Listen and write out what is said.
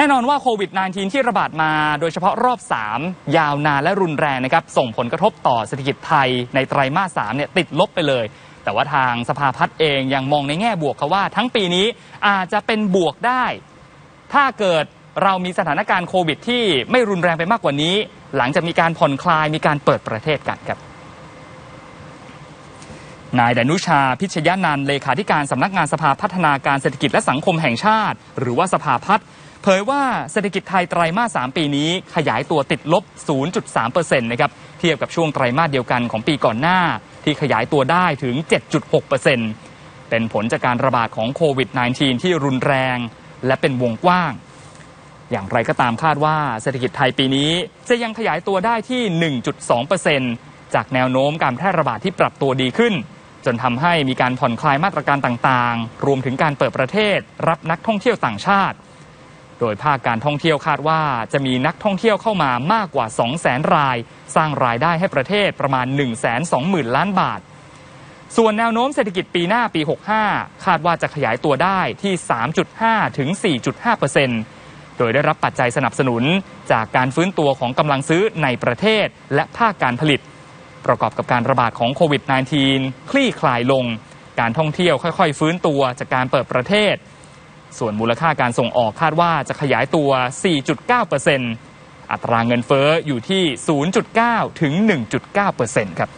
แน่นอนว่าโควิด -19 ที่ระบาดมาโดยเฉพาะรอบ 3 ยาวนานและรุนแรงนะครับ ส่งผลกระทบต่อเศรษฐกิจไทยในไตรมาส3เนี่ยติดลบไปเลย แต่ว่าทางสภาพัฒน์เองยังมองในแง่บวกเขาว่า ทั้งปีนี้อาจจะเป็นบวกได้ ถ้าเกิดเรามีสถานการณ์โควิด ที่ไม่รุนแรงไปมากกว่านี้ หลังจากมีการผ่อนคลายมีการเปิดประเทศกันครับนายดนุชาพิชยานันเลขาธิการสำนักงานสภาพัฒนาการเศรษฐกิจและสังคมแห่งชาติ หรือว่าสภาพัฒน์ เผยว่าเศรษฐกิจไทยไตรมาส3ปีนี้ขยายตัวติดลบ 0.3%นะครับเทียบกับช่วงไตรมาสเดียวกันของปีก่อนหน้า ที่ขยายตัวได้ถึง 7.6%เป็นผลจากการระบาดของโควิด -19 ที่รุนแรง และเป็นวงกว้าง อย่างไรก็ตามคาดว่าเศรษฐกิจไทยปีนี้จะยังขยายตัวได้ที่ 1.2%จากแนวโน้มการแพร่ระบาดที่ปรับตัวดีขึ้น จนทำให้มีการผ่อนคลายมาตรการต่างๆ รวมถึงการเปิดประเทศ รับนักท่องเที่ยวต่างชาติ โดยภาคการท่องเที่ยวคาดว่าจะมีนักท่องเที่ยวเข้ามามากกว่า 200,000 ราย สร้างรายได้ให้ประเทศประมาณ 120,000 ล้านบาท ส่วนแนวโน้มเศรษฐกิจปีหน้าปี 65 คาดว่าจะขยายตัวได้ที่ 3.5 ถึง 4.5%โดยได้รับปัจจัยสนับสนุนจากการฟื้นตัวของกำลังซื้อในประเทศและภาคการผลิต ประกอบกับการระบาดของโควิด -19 คลี่คลายลง การท่องเที่ยวค่อย ๆ ฟื้นตัวจากการเปิดประเทศ ส่วนมูลค่าการส่งออกคาดว่าจะขยายตัว 4.9%อัตราเงินเฟ้ออยู่ที่ 0.9 ถึง 1.9%ครับ